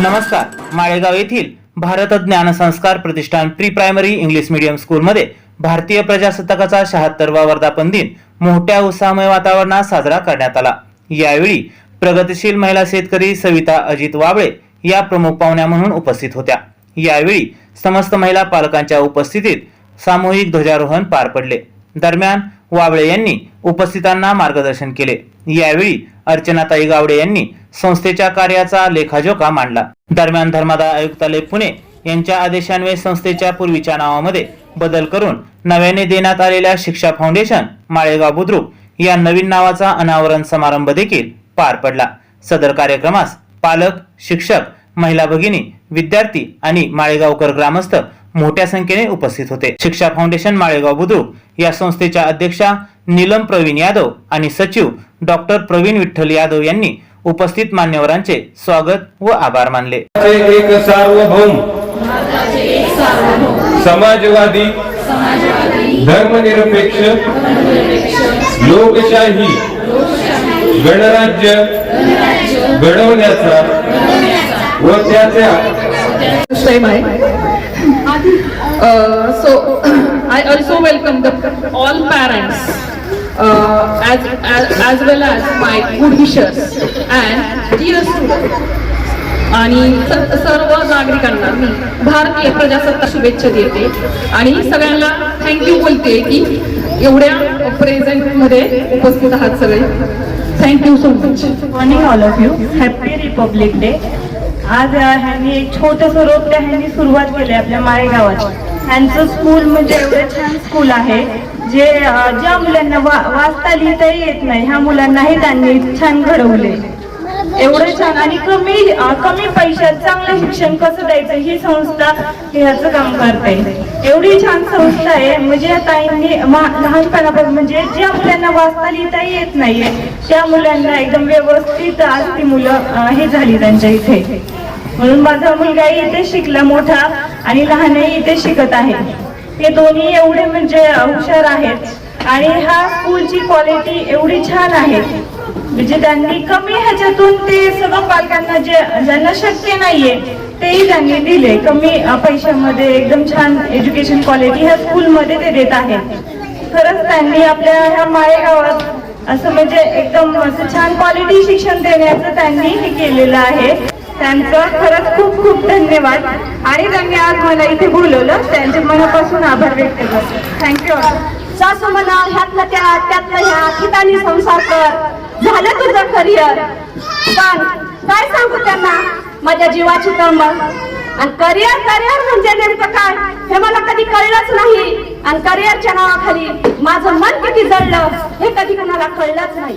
नमस्कार. माळेगाव येथील Bharat Gyan Sanskar Pratishthan pre primary English medium स्कूलमध्ये भारतीय प्रजासत्ताकाचा शहात्तरवा वर्धापन दिन मोठ्या उत्साहमय वातावरणात साजरा करण्यात आला. यावेळी प्रगतिशील महिला शेतकरी सविता अजित वाबळे या प्रमुख पाहुण्या म्हणून उपस्थित होत्या. यावेळी समस्त महिला पालकांच्या उपस्थितीत सामूहिक ध्वजारोहण पार पडले. दरम्यान वाबळे यांनी उपस्थितांना मार्गदर्शन केले. यावेळी अर्चनाताई गावडे यांनी संस्थेच्या कार्याचा लेखाजोखा मांडला. दरम्यान धर्मादाय आयुक्तालय पुणे यांच्या आदेशान्वये संस्थेच्या पूर्वीच्या नावामध्ये बदल करून नव्याने देण्यात आलेल्या शिक्षा फाउंडेशन माळेगाव बुद्रुक या नवीन नावाचा अनावरण समारंभ देखील पार पडला. सदर कार्यक्रमास पालक शिक्षक महिला भगिनी विद्यार्थी आणि माळेगावकर ग्रामस्थ मोठ्या संख्येने उपस्थित होते. शिक्षा फाउंडेशन माळेगाव बुद्रुक या संस्थेच्या अध्यक्षा नीलम प्रवीण यादव आणि सचिव डॉक्टर प्रवीण विठ्ठल यादव यांनी उपस्थित मान्यवरांचे स्वागत व आभार मानले एक सार्वभौम समाजवादी धर्मनिरपेक्ष लोकशाही गणराज्य घडवण्याचा व त्याच्या same I. Uh, so I also uh, as, as as well as my good wishes. And dear students. आणि स- सर्व नागरिकांना मी भारतीय प्रजासत्ताक शुभेच्छा देते. आणि सगळ्यांना थँक्यू बोलते की एवढ्या प्रेझेंटमध्ये उपस्थित आहात सगळे. Thank you so much morning all of you happy republic day आज ह्यांनी एक छोटंसं रोप त्या ह्यांनी सुरुवात केली आपल्या माळेगावात. ह्यांचं स्कूल म्हणजे एवढं छान स्कूल आहे. जे ज्या मुलांना वा वाचता लिहिताही येत नाही ह्या मुलांनाही त्यांनी छान घडवले. एवढं छान. आणि कमी कमी पैशात चांगलं शिक्षण कसं द्यायचं ही संस्था ह्याचं काम करते. एवढी छान संस्था आहे. म्हणजे ताईंनी लहानपणापासून म्हणजे ज्या मुलांना वाचता लिहिता येत नाहीये त्या मुलांना एकदम व्यवस्थित आज ती मुलं हे झाली त्यांच्या इथे. म्हणून माझा मुलगाही इथे शिकला मोठा आणि लहानही इथे शिकत आहे. हे दोन्ही एवढे म्हणजे हुशार आहेत. आणि ह्या स्कूलची क्वालिटी एवढी छान आहे. म्हणजे त्यांनी कमी ह्याच्यातून ते सगळं पालकांना जे ज्यांना शक्य नाहीये तेही त्यांनी दिले. कमी पैशामध्ये एकदम छान एज्युकेशन क्वालिटी ह्या स्कूलमध्ये ते देत आहेत. खरंच त्यांनी आपल्या ह्या माळेगावात असं म्हणजे एकदम असं छान क्वालिटी शिक्षण देण्याचं त्यांनी हे केलेलं आहे. त्यांचं खरंच खूप खूप धन्यवाद. आणि त्यांनी आज मला इथे बोलवलं. त्यांचे मनापासून आभार व्यक्त करतो. थँक्यू सासू म्हणा ह्यातलं त्या त्यातलं ह्या ठिकाणी संसार कर. झालं तुझं करिअर पण काय सांगू त्यांना? माझ्या जीवाची तळमळ आणि करिअर करिअर म्हणजे नेमकं काय? हे मला कधी कळलंच नाही. आणि करिअरच्या नावाखाली माझं मन किती जळलं हे कधी कोणाला कळलंच नाही.